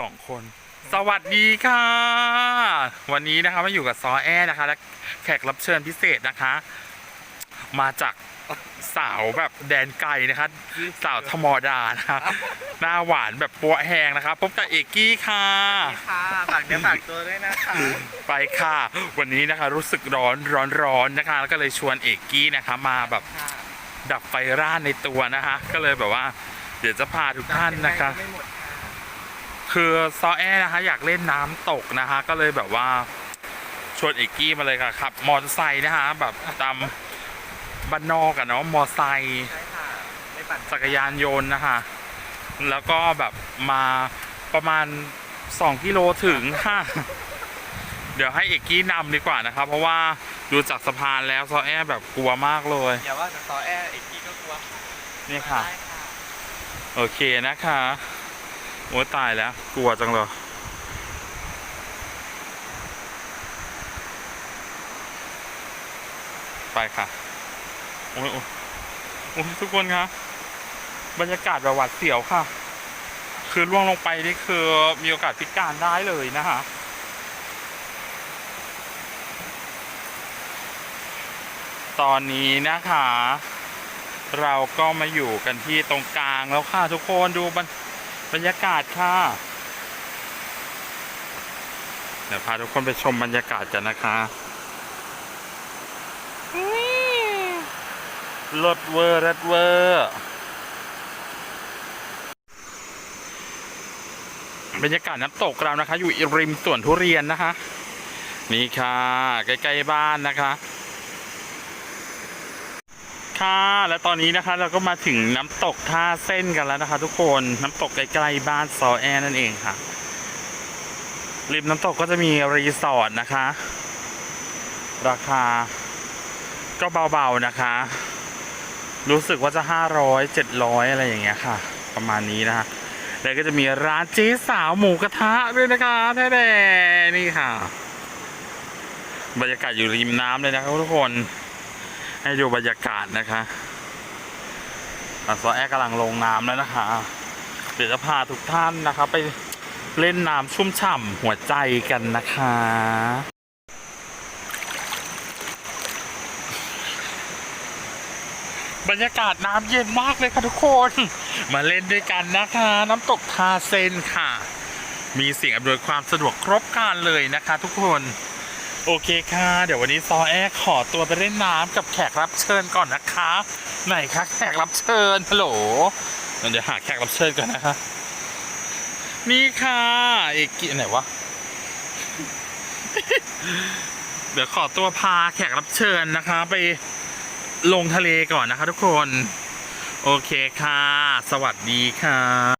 สองคน สวัสดีค่ะ วันนี้นะคะมาอยู่กับซอแอนะคะ และแขกรับเชิญพิเศษนะคะ มาจากสาวแบบแดนไกลนะคะ สาวธรรมดานะคะ หน้าหวานแบบปัวแหงนะคะพบกับเอกกี้ค่ะ ค่ะฝากเนื้อฝากตัวด้วยนะคะ ไปค่ะ วันนี้นะคะรู้สึกร้อนร้อนร้อนนะคะ แล้วก็เลยชวนเอกกี้นะคะมาแบบค่ะดับไฟร่านในตัวนะคะ ก็เลยแบบว่า เดี๋ยวจะพาทุกท่านนะคะ ไม่หมด ค่ะคือซอแอนะคะอยากเล่นน้ำตกนะคะ ก็เลยแบบว่าชวนเอกกี้มาเลยค่ะขับ มอเตอร์ไซค์นะคะแบบตามบ้านนอกอะเนาะมอไซค์ใช่ค่ะไม่ปั่นจักรยานยนต์นะคะ แล้วก็แบบมาประมาณ 2 กิโลถึงค่ะ เดี๋ยวให้เอกกี้นำดีกว่านะคะเพราะว่าดูจากสะพานแล้วซอแอแบบกลัวมากเลยอย่าว่าแต่ซอแอร์อีกทีก็กลัวนี่ค่ะได้ค่ะโอเคนะคะ โอ้ตายแล้ว กลัวจังเลยไปค่ะ โอ้ยโอ้ยโอ้ยทุกคนคะบรรยากาศแบบหวาดเสียวค่ะ คือล่วงลงไปนี่คือมีโอกาสพิการได้เลยนะคะตอนนี้นะคะ เราก็มาอยู่กันที่ตรงกลางแล้วค่ะทุกคนดูบรร บรรยากาศค่ะเดี๋ยวพาทุกคนไปชมบรรยากาศกันนะคะรถเวอร์รถเวอร์บรรยากาศน้ำตกเรานะคะ อยู่ริมสวนทุเรียนนะคะ นี่ค่ะ ใกล้ ๆ บ้านนะคะ ค่ะและตอนนี้นะคะเราก็มาถึงน้ำตกท่าเส้นกันแล้วนะคะ ทุกคนน้ำตกใกล้ๆบ้านซอแอนั่นเองค่ะริมน้ำตกก็จะมีรีสอร์ทนะคะ ราคา ก็เบาๆนะคะ รู้สึกว่าจะ500 700อยอะไรอย่างเงี้ยค่ะ ประมาณนี้นะคะแล้วก็จะมีร้านเจ๊สาวหมูกระทะด้วยนะคะแท้ๆนี่ค่ะ บรรยากาศอยู่ริมน้ำเลยนะครับทุกคน ให้ดูบรรยากาศนะคะอซอแอกกำลังลงน้ำแล้วนะคะ เดี๋ยวจะพาทุกท่านนะคะ ไปเล่นน้ำชุ่มฉ่ำหัวใจกันนะคะ บรรยากาศน้ำเย็นมากเลยค่ะทุกคน มาเล่นด้วยกันนะคะ น้ำตกทาเซนค่ะ มีสิ่งอำนวยความสะดวกครบครันเลยนะคะทุกคน โอเคค่ะ เดี๋ยววันนี้ซอแอขอตัวไปเล่นน้ำกับแขกรับเชิญก่อนนะคะ ไหนคะแขกรับเชิญฮัลโหลเดี๋ยวหาแขกรับเชิญก่อนนะคะนี่ค่ะเอกกิไหนวะเดี๋ยวขอตัวพาแขกรับเชิญนะคะ ไปลงทะเลก่อนนะคะ ทุกคน โอเคค่ะ สวัสดีค่ะ